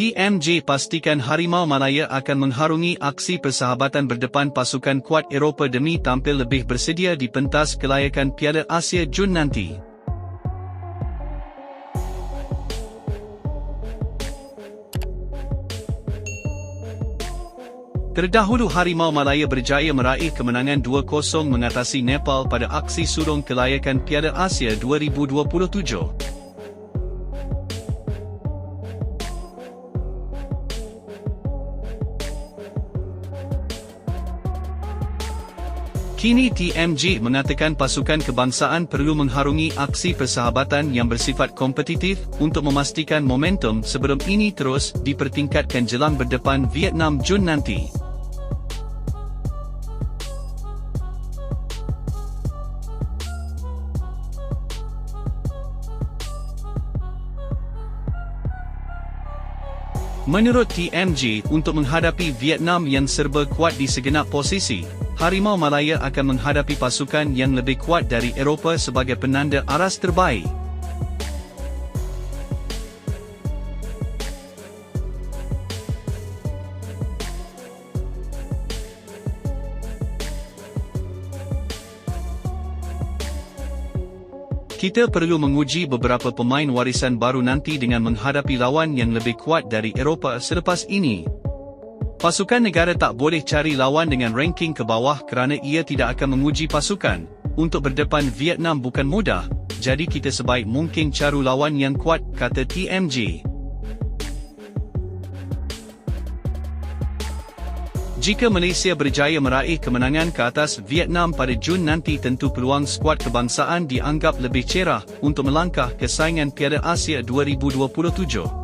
TMJ pastikan Harimau Malaya akan mengharungi aksi persahabatan berdepan pasukan kuat Eropah demi tampil lebih bersedia di pentas kelayakan Piala Asia Jun nanti. Terdahulu Harimau Malaya berjaya meraih kemenangan 2-0 mengatasi Nepal pada aksi sulung kelayakan Piala Asia 2027. Kini TMG mengatakan pasukan kebangsaan perlu mengharungi aksi persahabatan yang bersifat kompetitif untuk memastikan momentum sebelum ini terus dipertingkatkan jelang berdepan Vietnam Jun nanti. Menurut TMG, untuk menghadapi Vietnam yang serba kuat di segenap posisi, Harimau Malaya akan menghadapi pasukan yang lebih kuat dari Eropah sebagai penanda aras terbaik. Kita perlu menguji beberapa pemain warisan baru nanti dengan menghadapi lawan yang lebih kuat dari Eropah selepas ini. Pasukan negara tak boleh cari lawan dengan ranking ke bawah kerana ia tidak akan menguji pasukan. Untuk berdepan Vietnam bukan mudah, jadi kita sebaik mungkin cari lawan yang kuat, kata TMG. Jika Malaysia berjaya meraih kemenangan ke atas Vietnam pada Jun nanti tentu peluang skuad kebangsaan dianggap lebih cerah untuk melangkah ke saingan Piala Asia 2027.